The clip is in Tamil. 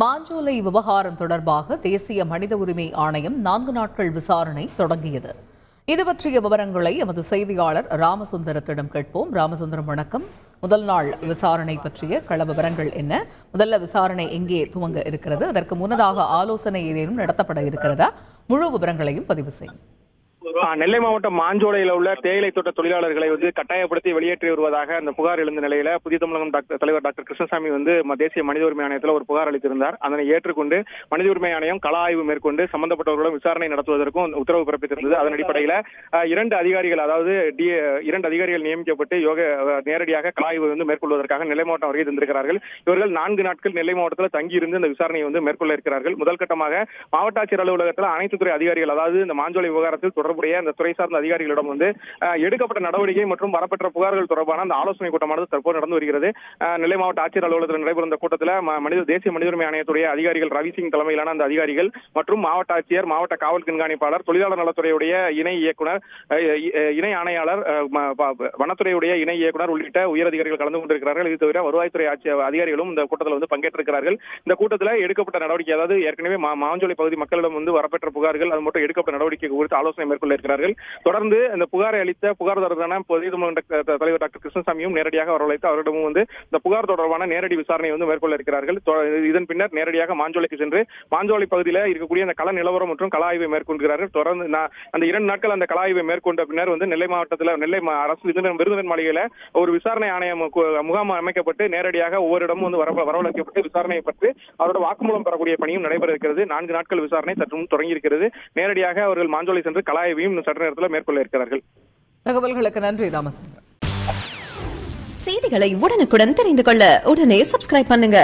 மாஞ்சோலை விவகாரம் தொடர்பாக தேசிய மனித உரிமை ஆணையம் நான்கு நாட்கள் விசாரணை தொடங்கியது. இது பற்றிய விவரங்களை எமது செய்தியாளர் ராமசுந்தரத்திடம் கேட்போம். ராமசுந்தரம் வணக்கம். முதல் நாள் விசாரணை பற்றிய கள விவரங்கள் என்ன? முதல்ல விசாரணை எங்கே துவங்க இருக்கிறது? அதற்கு முன்னதாக ஆலோசனை ஏதேனும் நடத்தப்பட இருக்கிறதா? முழு விவரங்களையும் பதிவு செய்யும் நெல்லை மாவட்டம் மாஞ்சோலையில் உள்ள தேயிலை தோட்ட தொழிலாளர்களை வந்து கட்டாயப்படுத்தி வெளியேற்றி வருவதாக அந்த புகார் எழுந்த நிலையில புதிய தமிழகம் டாக்டர் தலைவர் டாக்டர் கிருஷ்ணசாமி வந்து தேசிய மனித உரிமை ஆணையத்தில் ஒரு புகார் அளித்திருந்தார். அதனை ஏற்றுக்கொண்டு மனித உரிமை ஆணையம் கள ஆய்வு மேற்கொண்டு சம்பந்தப்பட்டவர்களும் விசாரணை நடத்துவதற்கும் உத்தரவு பிறப்பித்திருந்தது. அதன் அடிப்படையில் இரண்டு அதிகாரிகள் அதாவது டி இரண்டு அதிகாரிகள் நியமிக்கப்பட்டு யோக நேரடியாக கள ஆய்வு வந்து மேற்கொள்வதற்காக நெல்லை மாவட்டம் வருகை தந்திருக்கிறார்கள். இவர்கள் நான்கு நாட்கள் நெல்லை மாவட்டத்தில் தங்கியிருந்து இந்த விசாரணையை வந்து மேற்கொள்ள இருக்கிறார்கள். முதல் கட்டமாக மாவட்ட ஆட்சியர் அலுவலகத்தில் அனைத்து துறை அதிகாரிகள் அதாவது இந்த மாஞ்சோலை விவகாரத்தில் தொடர்புடைய அந்த துறை சார்ந்த அதிகாரிகளிடம் வந்து எடுக்கப்பட்ட நடவடிக்கை மற்றும் வரப்பெற்ற புகார்கள் தொடர்பான அந்த ஆலோசனை கூட்டமானது தற்போது நடந்து வருகிறது. நெல்லை மாவட்ட ஆட்சியர் அலுவலகத்தில் நடைபெறும் இந்த கூட்டத்தில் மனித தேசிய மனித உரிமை ஆணையத்துடைய அதிகாரிகள் ரவி சிங் தலைமையிலான அந்த அதிகாரிகள் மற்றும் மாவட்ட ஆட்சியர் மாவட்ட காவல் கண்காணிப்பாளர் தொழிலாளர் நலத்துறையுடைய இணை இயக்குனர் இணை ஆணையாளர் வனத்துறையுடைய இணை இயக்குனர் உள்ளிட்ட உயர் அதிகாரிகள் கலந்து கொண்டிருக்கிறார்கள். இது தவிர வருவாய்த்துறை ஆட்சி அதிகாரிகளும் இந்த கூட்டத்தில் வந்து பங்கேற்றிருக்கிறார்கள். இந்த கூட்டத்தில் எடுக்கப்பட்ட நடவடிக்கை அதாவது ஏற்கனவே மா- மாஞ்சோலை பகுதி மக்களிடம் வந்து வரப்பெற்ற புகார்கள் அது மட்டும் எடுக்கப்பட்ட நடவடிக்கை குறித்து ஆலோசனை மேற்கொள்ள இருக்கிறார்கள் தொடர்ந்து இந்த புகாரை அளித்த புகார்தாரரான பொதுத் தலைவர் டாக்டர் கிருஷ்ணசாமியும் நேரடியாக வரவழைத்து அவரிடமும் வந்து இந்த புகார் தொடர்பான நேரடி விசாரணை வந்து மேற்கொள்ள இருக்கிறார்கள். இதன் பின்னர் நேரடியாக மாஞ்சோலைக்கு சென்று மாஞ்சோலை பகுதியில் இருக்கக்கூடிய அந்த கள நிலவரம் மற்றும் கள ஆய்வை மேற்கொள்கிறார்கள். தொடர்ந்து அந்த இரண்டு நாட்கள் அந்த கள ஆய்வை மேற்கொண்ட பின்னர் வந்து நெல்லை மாவட்டத்தில் நெல்லை அரசு விருதுநர் மாளிகையில் ஒரு விசாரணை ஆணையம் முகாம் அமைக்கப்பட்டு நேரடியாக ஒவ்வொரு இடமும் வந்து வரவழைக்கப்பட்டு விசாரணையை பற்றி அவரோட வாக்குமூலம் பெறக்கூடிய பணியும் நடைபெற இருக்கிறது. நான்கு நாட்கள் விசாரணை சற்றும் தொடங்கி இருக்கிறது. நேரடியாக அவர்கள் மாஞ்சோலை சென்று கள ஆய்வையும் சற்று நேரத்தில் மேற்கொள்ள இருக்கிறார்கள். தகவல்களுக்கு நன்றி ராமசுந்தரம் செய்திகளை உடனுக்குடன் தெரிந்து கொள்ள உடனே சப்ஸ்கிரைப் பண்ணுங்க.